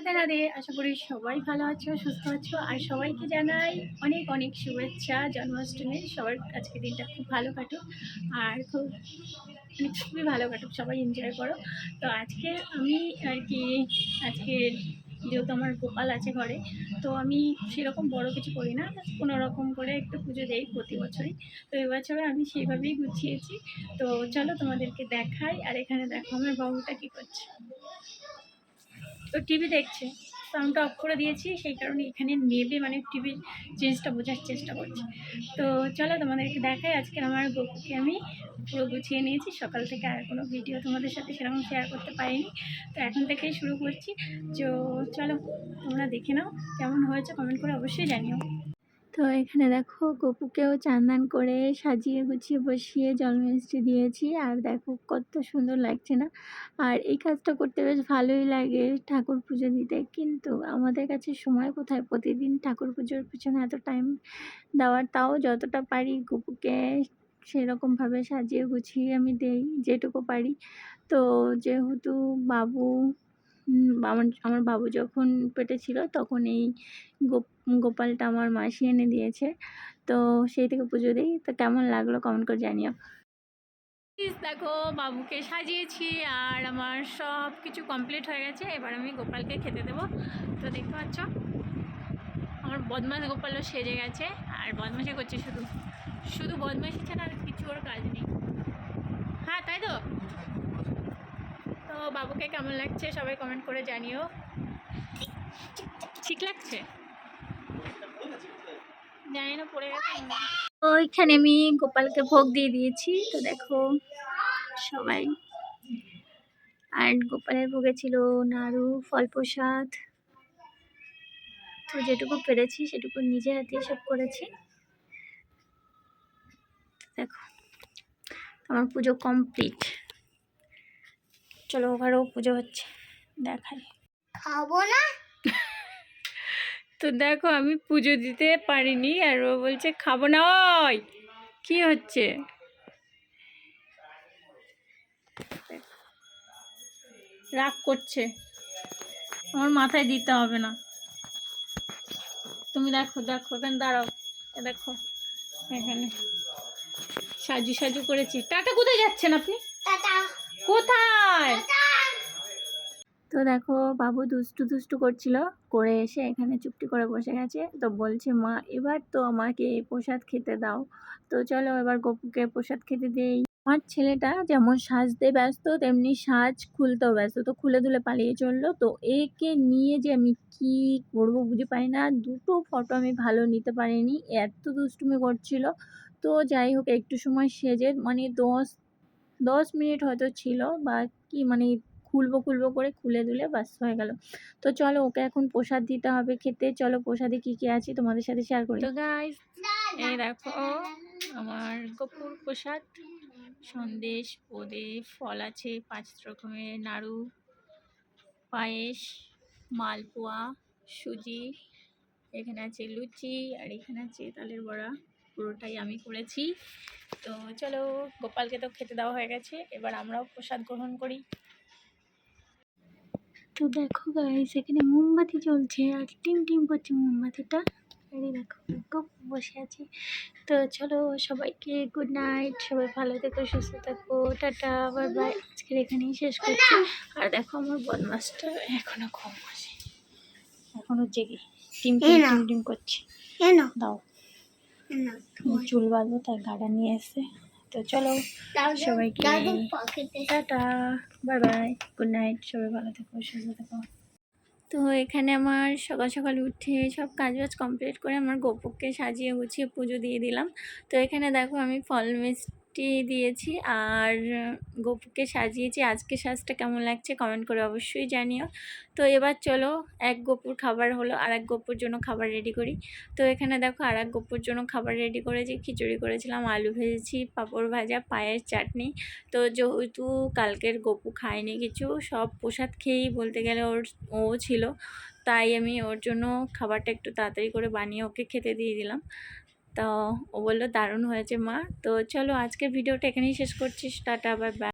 রাধে রাধে আশা করি সবাই ভালো আছো, সুস্থ আছো। আর সবাইকে জানাই অনেক অনেক শুভেচ্ছা জন্মাষ্টমীর সবার আজকে দিনটা খুব ভালো কাটুক। আর খুব মানে খুবই ভালো কাটুক, সবাই এনজয় করো। তো আজকে আমি আর কি, আজকে যেহেতু আমার গোপাল আছে ঘরে, তো আমি সেরকম বড় কিছু করি না কোনো রকম করে একটু পুজো দেই প্রতি বছরই। তো এবছরে আমি সেইভাবেই গুছিয়েছি। তো চলো তোমাদেরকে দেখাই, আর এখানে দেখো আমার বাবুটা কী করছে। তো টিভি দেখছে। সাউন্ডটা অফ করে দিয়েছি, সেই কারণে এখানে নেবে মানে টিভির জিনিসটা বোঝার চেষ্টা করছি। তো চলো তোমাদেরকে দেখাই, আজকে আমার গপুকে আমি পুরো গুছিয়ে নিয়েছি। সকাল থেকে আর কোনো ভিডিও তোমাদের সাথে সেরকম শেয়ার করতে পারিনি। তো এখন থেকেই শুরু করছি। তো চলো তোমরা দেখে নাও, কেমন হয়েছে কমেন্ট করে অবশ্যই জানিও। তো এখানে দেখো গপুকেও চান্দান করে সাজিয়ে গুছিয়ে বসিয়ে জল মিষ্টি দিয়েছি। আর দেখো কত সুন্দর লাগছে না? আর এই কাজটা করতে বেশ ভালোই লাগে ঠাকুর পুজো দিতে। কিন্তু আমাদের কাছে সময় কোথায়? প্রতিদিন ঠাকুর পুজোর পিছনে এত টাইম দেওয়ার তাও যতটা পারি গপুকে সেরকমভাবে সাজিয়ে গুছিয়ে আমি দেই যেটুকু পারি। তো যেহেতু বাবু আমার আমার বাবু যখন পেটে ছিল তখন এই গোপ, গোপালটা আমার মাসি এনে দিয়েছে। তো সেই থেকে পুজো দিই। তো কেমন লাগল কমেন্ট করে জানিও। দেখো, বাবুকে সাজিয়েছি আর আমার সব কিছু কমপ্লিট হয়ে গেছে। এবার আমি গোপালকে খেতে দেবো। তো দেখতে পাচ্ছ, আমার বদমাস গোপালও সেজে গেছে আর বদমাশি করছে শুধু। শুধু বদমাশি ছাড়া আর কিছু ওর কাজ নেই। হ্যাঁ তাই তো? বাবুকে কেমন লাগছে? সবাই কমেন্ট করে জানিও। ঠিক লাগছে? জানি না, পড়ে গেছে আমি গোপালকে ভোগ দিয়ে দিয়েছি, তো দেখো সবাই। আর গোপালের ভোগে ছিল নাড়ু, ফল প্রসাদ। তো যেটুকু পেরেছি, সেটুকু নিজে হাতে সব করেছি। দেখো, আমার পুজো কমপ্লিট। চলো ওখানেও পুজো হচ্ছে দেখাই। খাব না? তো দেখো আমি পুজো দিতে পারিনি আর ও বলছে খাব না ওই! কি হচ্ছে? রাগ করছে। আমার মাথায় দিতে হবে না। তুমি দেখো দেখো এখানে দাঁড়াও। দেখো এখানে। সাজু সাজু করেছি। টাটা কোথায় যাচ্ছেন আপনি? টাটা। কোথায়? তো দেখো, বাবু দুষ্টু দুষ্টু করছিল, করে এসে এখানে চুপটি করে বসে গেছে। তো বলছে, মা, এবার তো আমাকে প্রসাদ খেতে দাও। তো চলো এবার গপুকে প্রসাদ খেতে দেই। আমার ছেলেটা যেমন সাজতে ব্যস্ত, তেমনি সাজ খুলতেও ব্যস্ত। তো খুলে দুলে পালিয়ে চলল। তো একে নিয়ে যে আমি কি করব বুঝে পাই না। দুটো ফটো আমি ভালো নিতে পারিনি। এত দুষ্টুমি করছিল। তো যাই হোক, একটু সময় সেজে মানে দশ দশ মিনিট হয়তো ছিল বা কি মানে খুলবো খুলবো করে খুলে দুলে বাস হয়ে গেল। তো চলো ওকে এখন প্রসাদ দিতে হবে খেতে। চলো প্রসাদে কি কি আছে তোমাদের সাথে শেয়ার করি। গাইস এই দেখো আমার কপুর প্রসাদ, সন্দেশ বোঁদে ফল আছে, পাঁচ রকমের নাড়ু, পায়েস, মালপোয়া, সুজি, এখানে আছে লুচি, আর এখানে আছে তালের বড়া। পুরোটাই আমি করেছি। তো চলো গোপালকে তো খেতে দেওয়া হয়ে গেছে এবার আমরাও প্রসাদ গ্রহণ করি। তো দেখো গাইস এখানে মোমবাতি জ্বলছে আর টিম টিম করছে মোমবাতিটা। এই দেখো খুব বসে আছি। তো চলো সবাইকে গুড নাইট সবাই ভালো থেকো সুস্থ থাকো টাটা বাই বাই আজকের এখানেই শেষ করছি। আর দেখো আমার বদমাসটা এখনও ঘুম আসে এখনও জেগে টিম টিম টিম টিম করছে। কেন দাও। চুল বাঁধবো তার গাড়া নিয়ে এসে। তো চলো সবাইকে tata bye bye good night সবাই ভালো থেকো সুস্থ থেকো। তো এখানে আমার সকাল সকাল উঠে সব কাজ বাজ কমপ্লিট করে আমার গোপককে সাজিয়ে গুছিয়ে পুজো দিয়ে দিলাম। তো এখানে দেখো আমি ফল মিষ্টি দিয়েছি। আর গোপুকে সাজিয়েছি। আজকে সাজটা কেমন লাগছে কমেন্ট করে অবশ্যই জানিও। তো এবার চলো, এক গোপুর খাবার হলো আর এক গোপুর জন্য খাবার রেডি করি। তো এখানে দেখো আর এক গোপুর জন্য খাবার রেডি করেছি। খিচুড়ি করেছিলাম, আলু ভেজেছি, পাঁপড় ভাজা, পায়ের চাটনি। তো যেহেতু কালকের গপু খায়নি কিছু, সব প্রসাদ খেয়েই বলতে গেলে ওর, ও ছিল। তাই আমি ওর জন্য খাবারটা একটু তাড়াতাড়ি করে বানিয়ে ওকে খেতে দিয়ে দিলাম। তো ও বলল দারুণ হয়েছে মা। তো চলো আজকের ভিডিওটা এখানেই শেষ করছিস টাটা, বাই বাই।